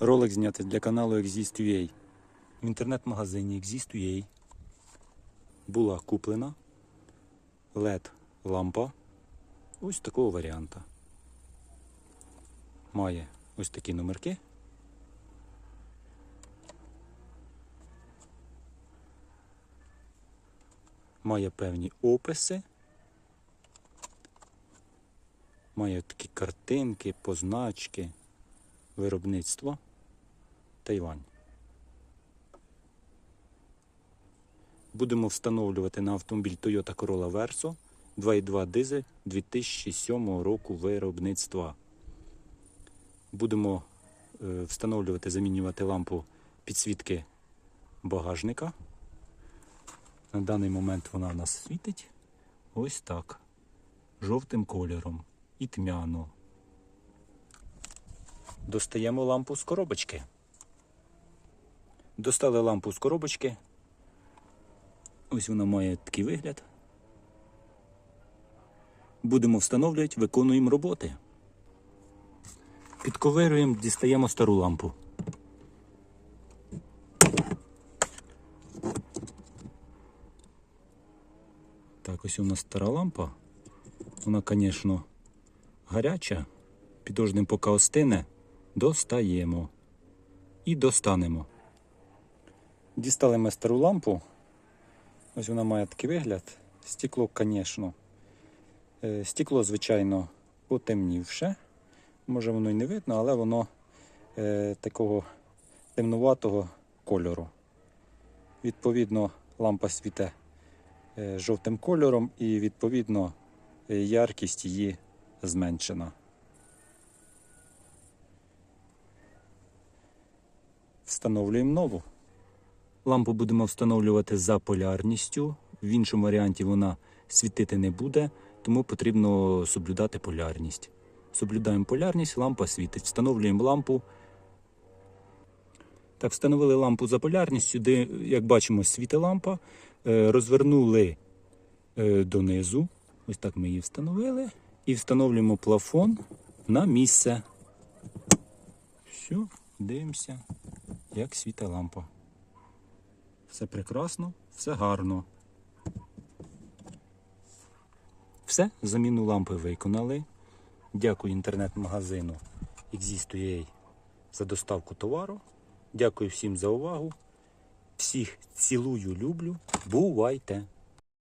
Ролик знятий для каналу Exist.ua. В інтернет-магазині Exist.ua була куплена LED лампа ось такого варіанта. Має ось такі номерки. Має певні описи. Має такі картинки, позначки, виробництво Тайвань. Будемо встановлювати на автомобіль Toyota Corolla Verso 2.2 дизель 2007 року виробництва. Будемо е, встановлювати, замінювати лампу підсвітки багажника. На даний момент вона в нас світить ось так. Жовтим кольором і тьмяно. Достаємо лампу з коробочки. Достали лампу з коробочки. Ось вона має такий вигляд. Будемо встановлювати, виконуємо роботи. Підковируємо, дістаємо стару лампу. Так, ось у нас стара лампа. Вона, звісно, гаряча. Підождемо, поки остине, достаємо і достанемо. Дістали ми стару лампу. Ось вона має такий вигляд. Стекло, звісно. Е, Стекло, звичайно, потемнівше. Може воно й не видно, але воно е, такого темнуватого кольору. Відповідно, лампа світе е, жовтим кольором і відповідно яркість її зменшена. Встановлюємо нову. Лампу будемо встановлювати за полярністю. В іншому варіанті вона світити не буде, тому потрібно соблюдати полярність. Соблюдаємо полярність, лампа світить. Встановлюємо лампу. Так, встановили лампу за полярністю, де, як бачимо, світить лампа. Е, Розвернули е, донизу. Ось так ми її встановили. І встановлюємо плафон на місце. Все, дивимося, як світить лампа. Все прекрасно, все гарно. Все, заміну лампи виконали. Дякую інтернет-магазину Exist.ua за доставку товару. Дякую всім за увагу. Всіх цілую, люблю. Бувайте!